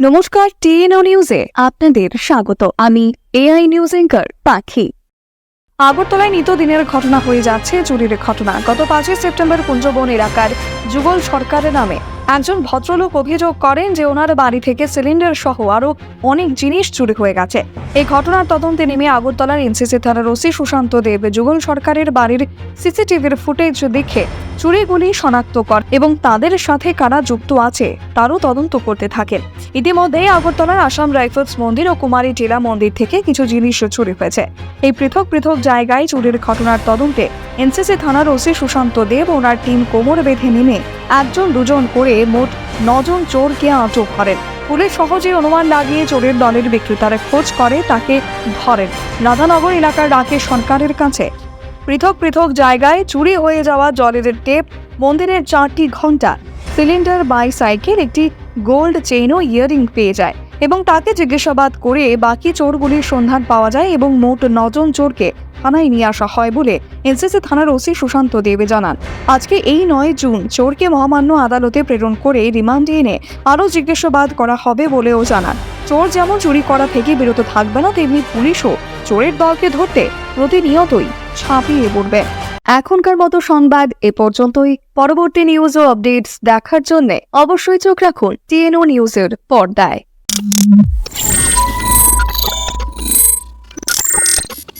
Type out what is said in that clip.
নমস্কার টিএনও নিউজে আপনাদের স্বাগত। আমি এআই নিউজ এঙ্কার পাখি। আগরতলায় নিত দিনের ঘটনা হয়ে যাচ্ছে, চুরির ঘটনা। গত পাঁচই সেপ্টেম্বর কুঞ্জবন এলাকার যুগল সরকারের নামে একজন ভদ্রলোক অভিযোগ করেন যে ওনার বাড়ি থেকে সিলিন্ডার সহ আরও অনেক জিনিস চুরি হয়ে গেছে। এই ঘটনার তদন্তে নেমে আগরতলার এনসিসি থানার ওসি সুশান্ত দেব যুগল সরকারের বাড়ির সিসিটিভির ফুটেজ দেখে চুরিগুলি শনাক্ত কর এবং তাদের সাথে কারা যুক্ত আছে তারও তদন্ত করতে থাকেন। ইতিমধ্যে আগরতলার আসাম রাইফেলস মন্দির ও কুমারী জেলা মন্দির থেকে কিছু জিনিস চুরি হয়েছে। এই পৃথক পৃথক জায়গায় চুরির ঘটনার তদন্তে এনসিসি থানার ওসি সুশান্ত দেব ওনার টিম কোমর বেঁধে নেমে একজন দুজন করে মোট নজন চোরকে আটক করেন। পুলিশ সহজে অনুমান লাগিয়ে চোরের দলের বিক্রেতার খোঁজ করে, তাকে ধরেন। রাধানগর এলাকার রাকেশ সরকারের কাছে। পৃথক পৃথক জায়গায় চুরি হয়ে যাওয়া জলের টেপ, মন্দিরের চারটি ঘণ্টা সিলিন্ডার বাইসাইকেল একটি গোল্ড চেইন ও ইয়ারিং পেয়ে যায় এবং তাকে জিজ্ঞাসাবাদ করে বাকি চোরগুলির সন্ধান পাওয়া যায় এবং মোট নজন চোরকে থানায় নিয়ে আসা হয় বলে এনসিসি থানার ওসি সুশান্ত দেবে জানান। আজকে এই নয় জুন চোরকে মহামান্য আদালতে প্রেরণ করে রিমান্ডে এনে আরও জিজ্ঞাসাবাদ করা হবে বলেও জানান। চোর যেমন চুরি করা থেকে বিরত থাকবে না, তেমনি পুলিশও চোরের দলকে ধরতে প্রতিনিয়তই ছাপিয়ে পড়বে। এখনকার মতো সংবাদ এ পর্যন্তই। পরবর্তী নিউজ ও আপডেটস দেখার জন্য অবশ্যই চোখ রাখুন টিএনও নিউজের পর্দায়।